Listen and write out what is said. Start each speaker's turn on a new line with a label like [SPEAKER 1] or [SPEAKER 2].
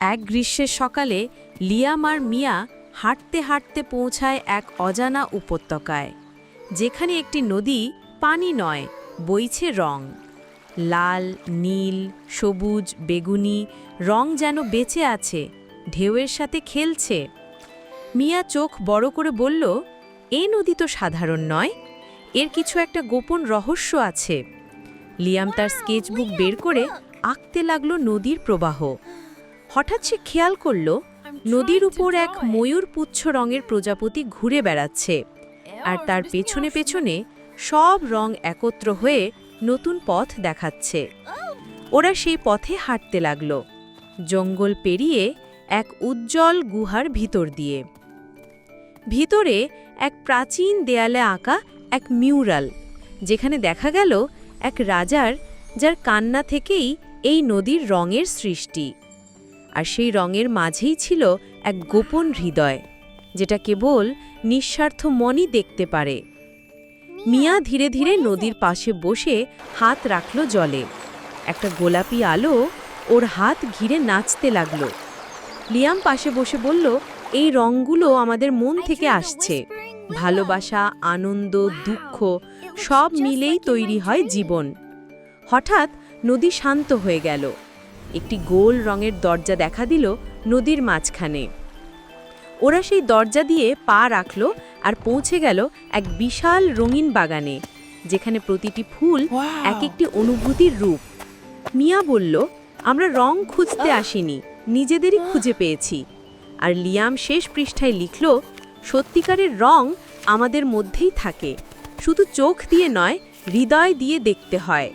[SPEAKER 1] এক গ্রীষ্মের সকালে লিয়াম আর মিয়া হাঁটতে হাঁটতে পৌঁছায় এক অজানা উপত্যকায়, যেখানে একটি নদী পানি নয়, বইছে রং। লাল, নীল, সবুজ, বেগুনি রং যেন বেঁচে আছে, ঢেউয়ের সাথে খেলছে। মিয়া চোখ বড় করে বলল, এ নদী তো সাধারণ নয়, এর কিছু একটা গোপন রহস্য আছে। লিয়াম তার স্কেচবুক বের করে আঁকতে লাগল নদীর প্রবাহ। হঠাৎ সে খেয়াল করল নদীর উপর এক ময়ূর পুচ্ছ রঙের প্রজাপতি ঘুরে বেড়াচ্ছে আর তার পেছনে পেছনে সব রং একত্র হয়ে নতুন পথ দেখাচ্ছে। ওরা সেই পথে হাঁটতে লাগল জঙ্গল পেরিয়ে এক উজ্জ্বল গুহার ভিতর দিয়ে। ভিতরে এক প্রাচীন দেয়ালে আঁকা এক মিউরাল যেখানে দেখা গেল এক রাজার যার কান্না থেকেই এই নদীর রঙের সৃষ্টি। আর সেই রঙের মাঝেই ছিল এক গোপন হৃদয়, যেটা কেবল নিঃস্বার্থ মনই দেখতে পারে। মিয়া ধীরে ধীরে নদীর পাশে বসে হাত রাখল জলে। একটা গোলাপি আলো ওর হাত ঘিরে নাচতে লাগল। লিয়াম পাশে বসে বলল, এই রঙগুলো আমাদের মন থেকে আসছে। ভালোবাসা, আনন্দ, দুঃখ, সব মিলেই তৈরি হয় জীবন। হঠাৎ নদী শান্ত হয়ে গেল। একটি গোল রঙের দরজা দেখা দিল নদীর মাঝখানে। ওরা সেই দরজা দিয়ে পা রাখল আর পৌঁছে গেল এক বিশাল রঙিন বাগানে যেখানে প্রতিটি ফুল এক একটি অনুভূতির রূপ। মিয়া বলল আমরা রং খুঁজতে আসিনি নিজেদেরই খুঁজে পেয়েছি। আর লিয়াম শেষ পৃষ্ঠায় লিখল সত্যিকারের রং আমাদের মধ্যেই থাকে শুধু চোখ দিয়ে নয় হৃদয় দিয়ে দেখতে হয়।